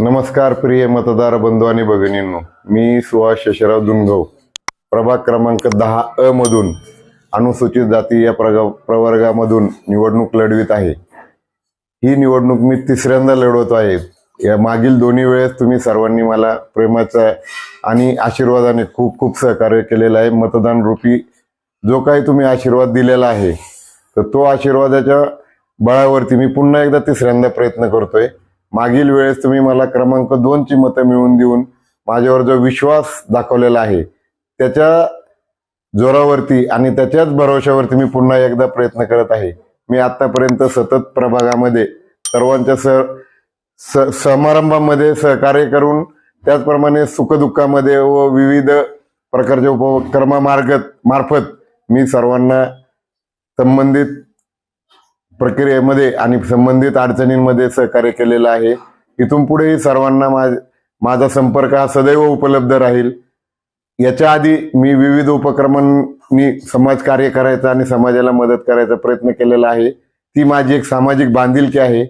नमस्कार प्रिय मतदार बंधू आणि भगिनींनो. मी सुहास शशराव दुनगव प्रभाग क्रमांक दहा अ मधून अनुसूचित जाती या प्रग प्रवर्गामधून निवडणूक लढवित आहे. ही निवडणूक मी तिसऱ्यांदा लढवतो आहे. या मागील दोन्ही वेळेस तुम्ही सर्वांनी मला प्रेमाचा आणि आशीर्वादाने खूप खूप सहकार्य केलेलं आहे. मतदान रूपी जो काही तुम्ही आशीर्वाद दिलेला आहे तर तो आशीर्वादाच्या बळावरती मी पुन्हा एकदा तिसऱ्यांदा प्रयत्न करतोय. मागील वेळेस तुम्ही मला क्रमांक दोनची मतं मिळवून देऊन माझ्यावर जो विश्वास दाखवलेला आहे त्याच्या जोरावरती आणि त्याच्याच भरोशावरती मी पुन्हा एकदा प्रयत्न करत आहे. मी आतापर्यंत सतत प्रभागामध्ये सर्वांच्या सह स समारंभामध्ये सहकार्य करून त्याचप्रमाणे सुखदुःखामध्ये व विविध प्रकारच्या उपक्रमामार्गत मार्फत मी सर्वांना संबंधित प्रक्रियेमध्ये आणि संबंधित अडचणींमध्ये सहकार्य केलेलं आहे. इथून पुढेही सर्वांना माझ माझा संपर्क हा सदैव उपलब्ध राहील. याच्या आधी मी विविध उपक्रमांनी समाजकार्य करायचा आणि समाजाला मदत करायचा प्रयत्न केलेला आहे. ती माझी एक सामाजिक बांधिलकी आहे.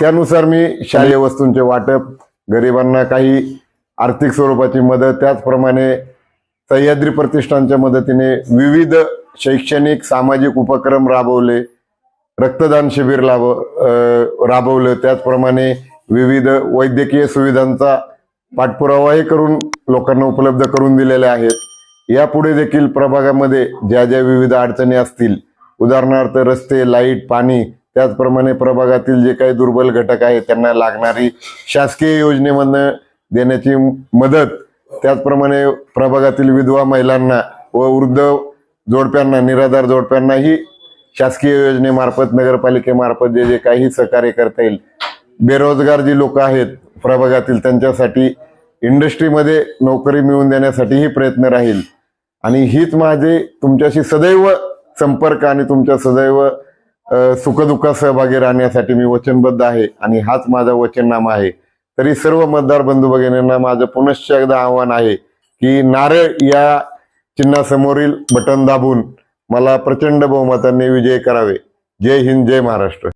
त्यानुसार मी शालेय वस्तूंचे वाटप गरिबांना काही आर्थिक स्वरूपाची मदत त्याचप्रमाणे सह्याद्री प्रतिष्ठानच्या मदतीने विविध शैक्षणिक सामाजिक उपक्रम राबवले. रक्तदान शिबिर लाभ राबवलं. त्याचप्रमाणे विविध वैद्यकीय सुविधांचा पाठपुरावाही करून लोकांना उपलब्ध करून दिलेले आहेत. यापुढे देखील प्रभागामध्ये ज्या ज्या विविध अडचणी असतील उदाहरणार्थ रस्ते लाइट पाणी त्याचप्रमाणे प्रभागातील जे काही दुर्बल घटक आहेत त्यांना लागणारी शासकीय योजनेमधनं देण्याची मदत त्याचप्रमाणे प्रभागातील विधवा महिलांना व वृद्ध जोडप्यांना निराधार जोडप्यांनाही शासकीय योजनेमार्फत नगरपालिकेमार्फत जे जे काही सहकार्य करता येईल बेरोजगार जी लोक आहेत प्रभागातील त्यांच्यासाठी इंडस्ट्रीमध्ये नोकरी मिळवून देण्यासाठीही प्रयत्न राहील. आणि हीच माझे तुमच्याशी सदैव संपर्क आणि तुमच्या सदैव सुखदुःख सुखदुःखात सहभागी राहण्यासाठी मी वचनबद्ध आहे आणि हाच माझा वचननामा आहे. तरी सर्व मतदार बंधू भगिनींना माझं पुनश्च एकदा आव्हान आहे की नारळ या चिन्हासमोरील बटन दाबून मला प्रचंड बहुमताने विजय करावे. जय हिंद जय महाराष्ट्र.